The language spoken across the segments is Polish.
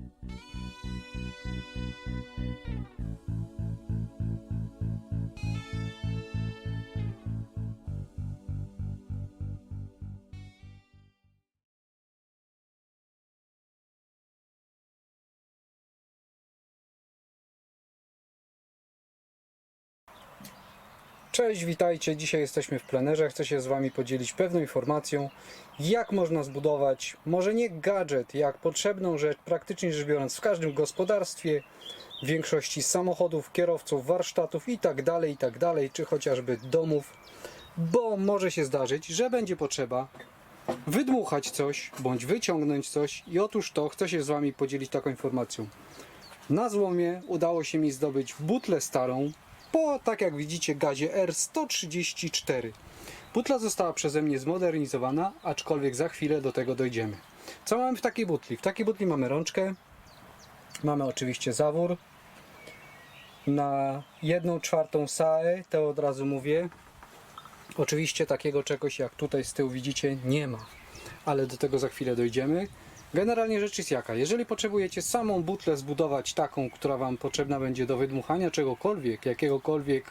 Thank you. Cześć, witajcie. Dzisiaj jesteśmy w plenerze. Chcę się z Wami podzielić pewną informacją, jak można zbudować, może nie gadżet, jak potrzebną rzecz, praktycznie rzecz biorąc, w każdym gospodarstwie, w większości samochodów, kierowców, warsztatów i tak dalej, i tak czy chociażby domów, bo może się zdarzyć, że będzie potrzeba wydmuchać coś, bądź wyciągnąć coś i otóż to chcę się z Wami podzielić taką informacją. Na złomie udało się mi zdobyć butlę starą po, tak jak widzicie, gazie R134. Butla została przeze mnie zmodernizowana, aczkolwiek za chwilę do tego dojdziemy. Co mamy w takiej butli? W takiej butli mamy rączkę, mamy oczywiście zawór, na jedną czwartą SAE, to od razu mówię. Oczywiście takiego czegoś jak tutaj z tyłu widzicie nie ma, ale do tego za chwilę dojdziemy. Generalnie rzecz jest jaka, jeżeli potrzebujecie samą butlę zbudować taką, która Wam potrzebna będzie do wydmuchania czegokolwiek, jakiegokolwiek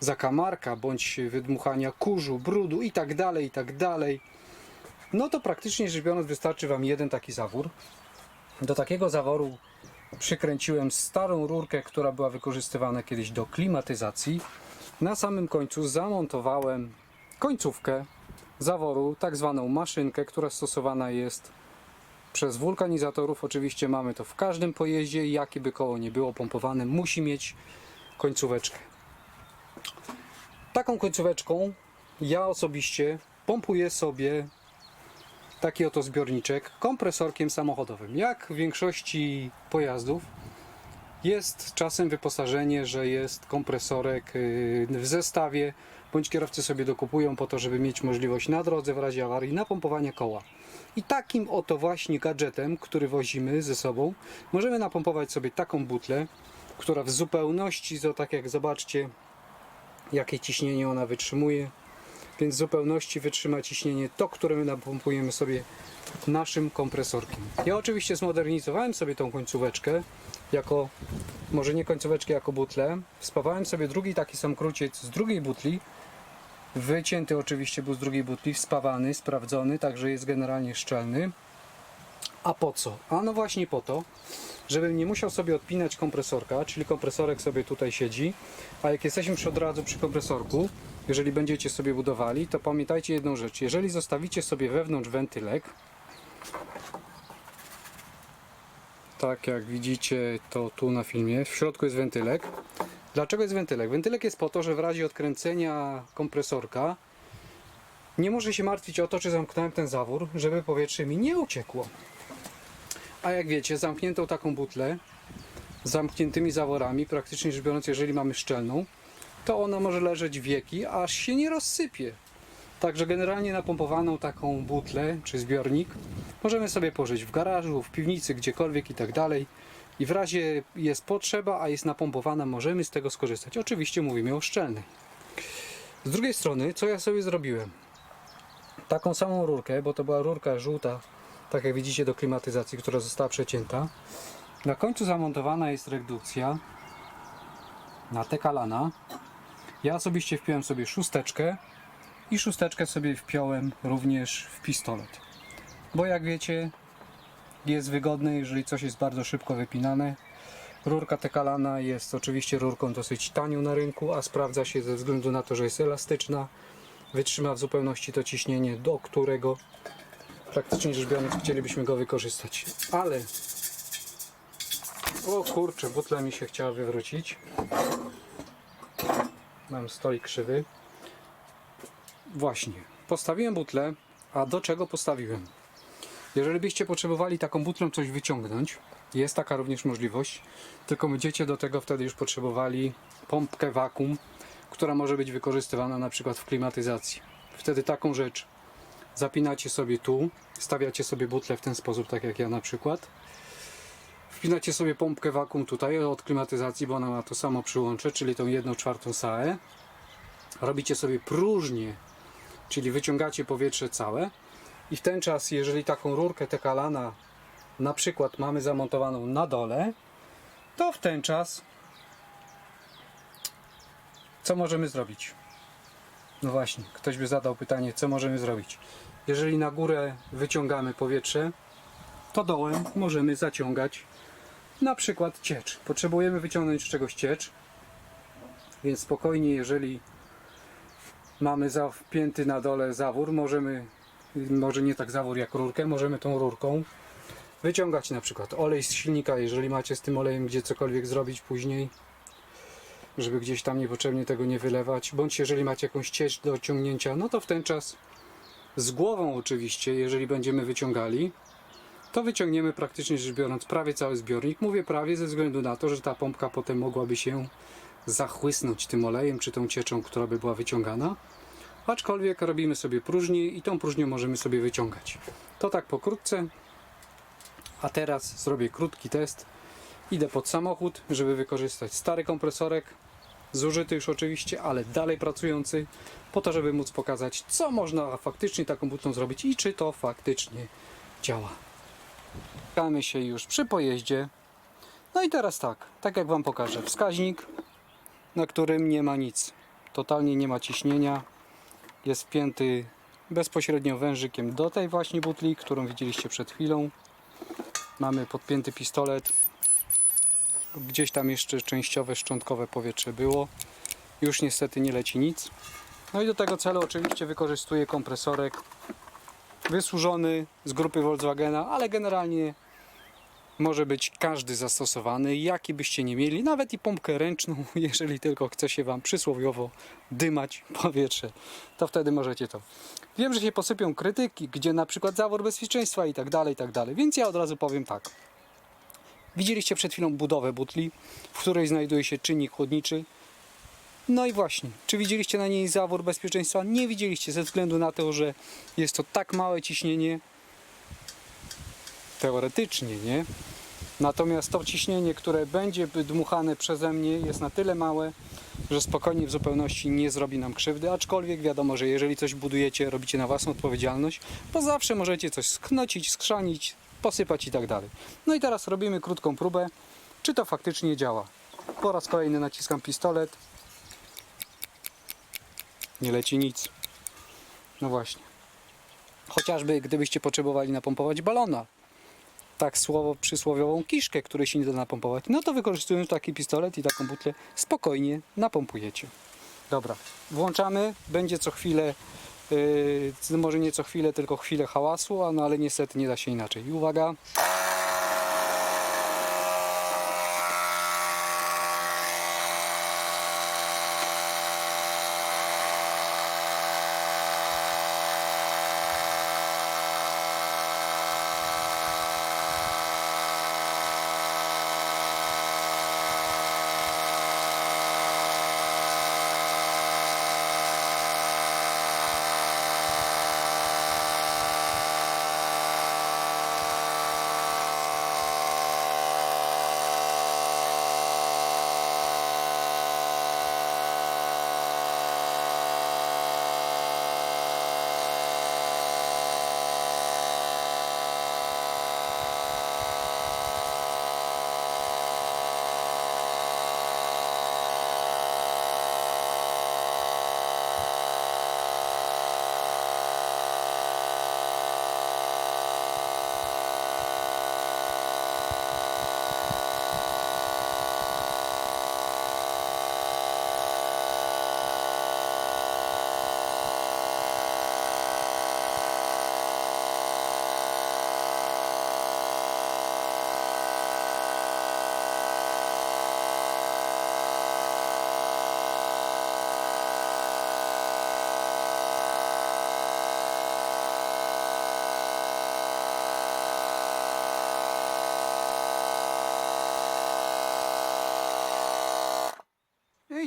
zakamarka, bądź wydmuchania kurzu, brudu i tak dalej, i tak dalej, no to praktycznie rzecz biorąc wystarczy Wam jeden taki zawór. Do takiego zaworu przykręciłem starą rurkę, która była wykorzystywana kiedyś do klimatyzacji. Na samym końcu zamontowałem końcówkę zaworu, tak zwaną maszynkę, która stosowana jest przez wulkanizatorów. Oczywiście mamy to w każdym pojeździe, jakie by koło nie było pompowane, musi mieć końcóweczkę. Taką końcóweczką ja osobiście pompuję sobie taki oto zbiorniczek kompresorkiem samochodowym. Jak w większości pojazdów jest czasem wyposażenie, że jest kompresorek yy, w zestawie, bądź kierowcy sobie dokupują po to, żeby mieć możliwość na drodze w razie awarii napompowania koła. I takim oto właśnie gadżetem, który wozimy ze sobą, możemy napompować sobie taką butlę, która w zupełności, tak jak zobaczcie, jakie ciśnienie ona wytrzymuje, więc w zupełności wytrzyma ciśnienie to, które my napompujemy sobie naszym kompresorkiem. Ja oczywiście zmodernizowałem sobie tą końcóweczkę jako, może nie końcóweczkę jako butlę, spawałem sobie drugi taki sam kruciec z drugiej butli, wycięty oczywiście był z drugiej butli, spawany, sprawdzony, także jest generalnie szczelny. A po co? A no właśnie po to, żebym nie musiał sobie odpinać kompresorka, czyli kompresorek sobie tutaj siedzi, a jak jesteśmy już od razu przy kompresorku, jeżeli będziecie sobie budowali, to pamiętajcie jedną rzecz. Jeżeli zostawicie sobie wewnątrz wentylek, tak jak widzicie to tu na filmie, w środku jest wentylek. Dlaczego jest wentylek? Wentylek jest po to, że w razie odkręcenia kompresorka nie muszę się martwić o to, czy zamknąłem ten zawór, żeby powietrze mi nie uciekło. A jak wiecie, zamkniętą taką butlę zamkniętymi zaworami, praktycznie rzecz biorąc, jeżeli mamy szczelną, to ona może leżeć wieki, aż się nie rozsypie. Także generalnie napompowaną taką butlę czy zbiornik możemy sobie położyć w garażu, w piwnicy, gdziekolwiek i tak dalej. I w razie jest potrzeba, a jest napompowana, możemy z tego skorzystać. Oczywiście mówimy o szczelnej. Z drugiej strony, co ja sobie zrobiłem? Taką samą rurkę, bo to była rurka żółta, tak jak widzicie do klimatyzacji, która została przecięta. Na końcu zamontowana jest redukcja na tekalana. Ja osobiście wpiąłem sobie szósteczkę i szósteczkę sobie wpiąłem również w pistolet. Bo jak wiecie, jest wygodne, jeżeli coś jest bardzo szybko wypinane. Rurka tekalana jest oczywiście rurką dosyć tanią na rynku, a sprawdza się ze względu na to, że jest elastyczna. Wytrzyma w zupełności to ciśnienie, do którego praktycznie rzecz biorąc chcielibyśmy go wykorzystać. Ale o kurczę, butla mi się chciała wywrócić. Mam stolik krzywy. Właśnie, postawiłem butlę, a do czego postawiłem? Jeżeli byście potrzebowali taką butlą coś wyciągnąć, jest taka również możliwość, tylko będziecie do tego wtedy już potrzebowali pompkę wakum, która może być wykorzystywana na przykład w klimatyzacji. Wtedy taką rzecz zapinacie sobie tu, stawiacie sobie butlę w ten sposób, tak jak ja na przykład. Wpinacie sobie pompkę wakum tutaj od klimatyzacji, bo ona ma to samo przyłącze, czyli tą 1 czwartą SAE. Robicie sobie próżnię, czyli wyciągacie powietrze całe i w ten czas, jeżeli taką rurkę tekalana na przykład mamy zamontowaną na dole, to w ten czas co możemy zrobić? No właśnie, ktoś by zadał pytanie, co możemy zrobić? Jeżeli na górę wyciągamy powietrze, to dołem możemy zaciągać na przykład ciecz. Potrzebujemy wyciągnąć z czegoś ciecz, więc spokojnie, jeżeli mamy za- wpięty na dole zawór, możemy, może nie tak zawór jak rurkę, możemy tą rurką wyciągać na przykład olej z silnika, jeżeli macie z tym olejem gdzie cokolwiek zrobić później, żeby gdzieś tam niepotrzebnie tego nie wylewać, bądź jeżeli macie jakąś ciecz do ciągnięcia, no to w ten czas z głową oczywiście, jeżeli będziemy wyciągali, to wyciągniemy praktycznie rzecz biorąc prawie cały zbiornik. Mówię prawie ze względu na to, że ta pompka potem mogłaby się zachłysnąć tym olejem czy tą cieczą, która by była wyciągana. Aczkolwiek robimy sobie próżnię i tą próżnią możemy sobie wyciągać. To tak pokrótce. A teraz zrobię krótki test. Idę pod samochód, żeby wykorzystać stary kompresorek, zużyty już oczywiście, ale dalej pracujący, po to, żeby móc pokazać, co można faktycznie taką butą zrobić i czy to faktycznie działa. Spotkamy się już przy pojeździe. No i teraz tak, tak jak Wam pokażę, wskaźnik, na którym nie ma nic. Totalnie nie ma ciśnienia. Jest wpięty bezpośrednio wężykiem do tej właśnie butli, którą widzieliście przed chwilą. Mamy podpięty pistolet. Gdzieś tam jeszcze częściowe, szczątkowe powietrze było. Już niestety nie leci nic. No i do tego celu oczywiście wykorzystuję kompresorek wysłużony z grupy Volkswagena, ale generalnie może być każdy zastosowany, jaki byście nie mieli, nawet i pompkę ręczną, jeżeli tylko chce się Wam przysłowiowo dymać powietrze, to wtedy możecie to. Wiem, że się posypią krytyki, gdzie na przykład zawór bezpieczeństwa i tak dalej, i tak dalej, więc ja od razu powiem tak. Widzieliście przed chwilą budowę butli, w której znajduje się czynnik chłodniczy, no i właśnie, czy widzieliście na niej zawór bezpieczeństwa? Nie widzieliście, ze względu na to, że jest to tak małe ciśnienie, teoretycznie, nie? Natomiast to ciśnienie, które będzie dmuchane przeze mnie jest na tyle małe, że spokojnie w zupełności nie zrobi nam krzywdy, aczkolwiek wiadomo, że jeżeli coś budujecie, robicie na własną odpowiedzialność, to zawsze możecie coś sknocić, skrzanić, posypać i tak dalej. No i teraz robimy krótką próbę, czy to faktycznie działa. Po raz kolejny naciskam pistolet, nie leci nic. No właśnie. Chociażby gdybyście potrzebowali napompować balona, tak słowo przysłowiową kiszkę, której się nie da napompować, no to wykorzystując taki pistolet i taką butlę spokojnie napompujecie. Dobra, włączamy, będzie co chwilę, yy, może nie co chwilę, tylko chwilę hałasu, no ale niestety nie da się inaczej. I uwaga.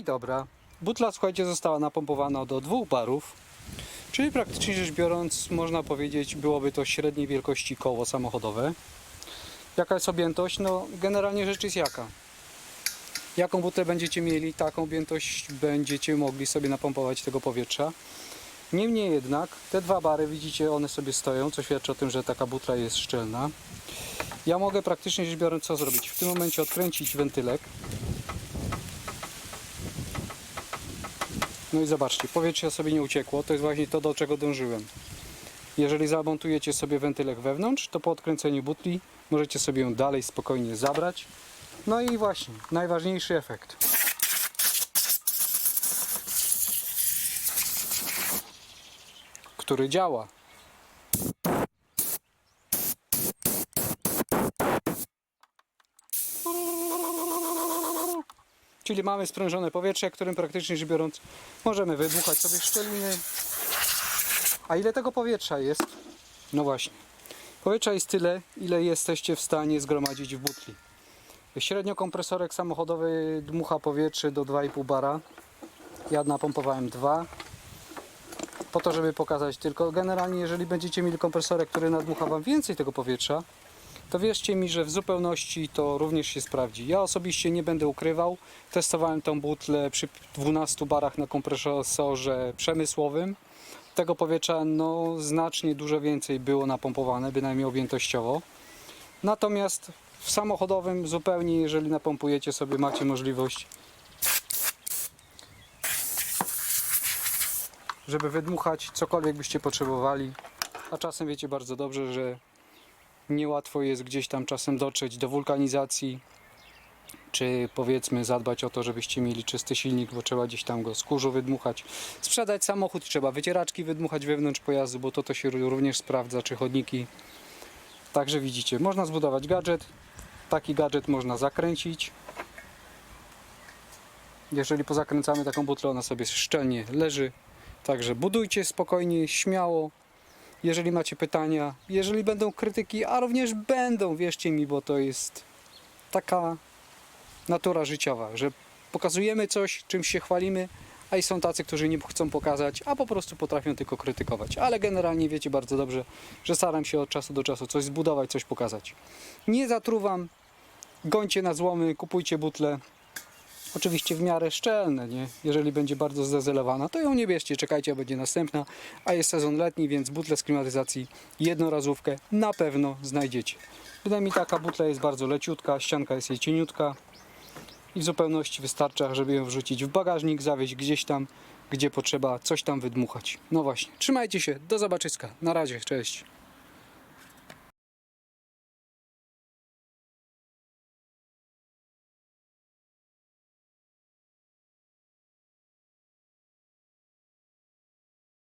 Dobra. Butla, słuchajcie, została napompowana do dwóch barów. Czyli praktycznie rzecz biorąc, można powiedzieć, byłoby to średniej wielkości koło samochodowe. Jaka jest objętość? No, generalnie rzecz jest jaka. Jaką butlę będziecie mieli, taką objętość będziecie mogli sobie napompować tego powietrza. Niemniej jednak, te dwa bary, widzicie, one sobie stoją, co świadczy o tym, że taka butla jest szczelna. Ja mogę praktycznie rzecz biorąc co zrobić? W tym momencie odkręcić wentylek. No i zobaczcie, powietrze sobie nie uciekło. To jest właśnie to, do czego dążyłem. Jeżeli zamontujecie sobie wentylek wewnątrz, to po odkręceniu butli możecie sobie ją dalej spokojnie zabrać. No i właśnie, najważniejszy efekt. Który działa. Czyli mamy sprężone powietrze, którym praktycznie rzecz biorąc możemy wydmuchać sobie szczeliny. A ile tego powietrza jest? No właśnie. Powietrza jest tyle, ile jesteście w stanie zgromadzić w butli. Średnio kompresorek samochodowy dmucha powietrze do 2,5 bara. Ja napompowałem 2. Po to, żeby pokazać tylko generalnie, jeżeli będziecie mieli kompresorek, który nadmucha Wam więcej tego powietrza, to wierzcie mi, że w zupełności to również się sprawdzi. Ja osobiście nie będę ukrywał. Testowałem tą butlę przy 12 barach na kompresorze przemysłowym. Tego powietrza no, znacznie dużo więcej było napompowane, bynajmniej objętościowo. Natomiast w samochodowym zupełnie, jeżeli napompujecie sobie, macie możliwość, żeby wydmuchać cokolwiek byście potrzebowali. A czasem wiecie bardzo dobrze, że niełatwo jest gdzieś tam czasem dotrzeć do wulkanizacji, czy powiedzmy zadbać o to, żebyście mieli czysty silnik, bo trzeba gdzieś tam go z kurzu wydmuchać. Sprzedać samochód, trzeba wycieraczki wydmuchać wewnątrz pojazdu, bo to to się również sprawdza, czy chodniki. Także widzicie, można zbudować gadżet, taki gadżet można zakręcić. Jeżeli pozakręcamy taką butlę, ona sobie szczelnie leży. Także budujcie spokojnie, śmiało. Jeżeli macie pytania, jeżeli będą krytyki, a również będą, wierzcie mi, bo to jest taka natura życiowa, że pokazujemy coś, czymś się chwalimy, a i są tacy, którzy nie chcą pokazać, a po prostu potrafią tylko krytykować. Ale generalnie wiecie bardzo dobrze, że staram się od czasu do czasu coś zbudować, coś pokazać. Nie zatruwam, gońcie na złomy, kupujcie butle. Oczywiście w miarę szczelne, nie? Jeżeli będzie bardzo zdezelowana, to ją nie bierzcie, czekajcie, będzie następna, a jest sezon letni, więc butle z klimatyzacji, jednorazówkę na pewno znajdziecie. Bynajmniej taka butla jest bardzo leciutka, ścianka jest jej cieniutka i w zupełności wystarcza, żeby ją wrzucić w bagażnik, zawieźć gdzieś tam, gdzie potrzeba coś tam wydmuchać. No właśnie, trzymajcie się, do zobaczyska, na razie, cześć.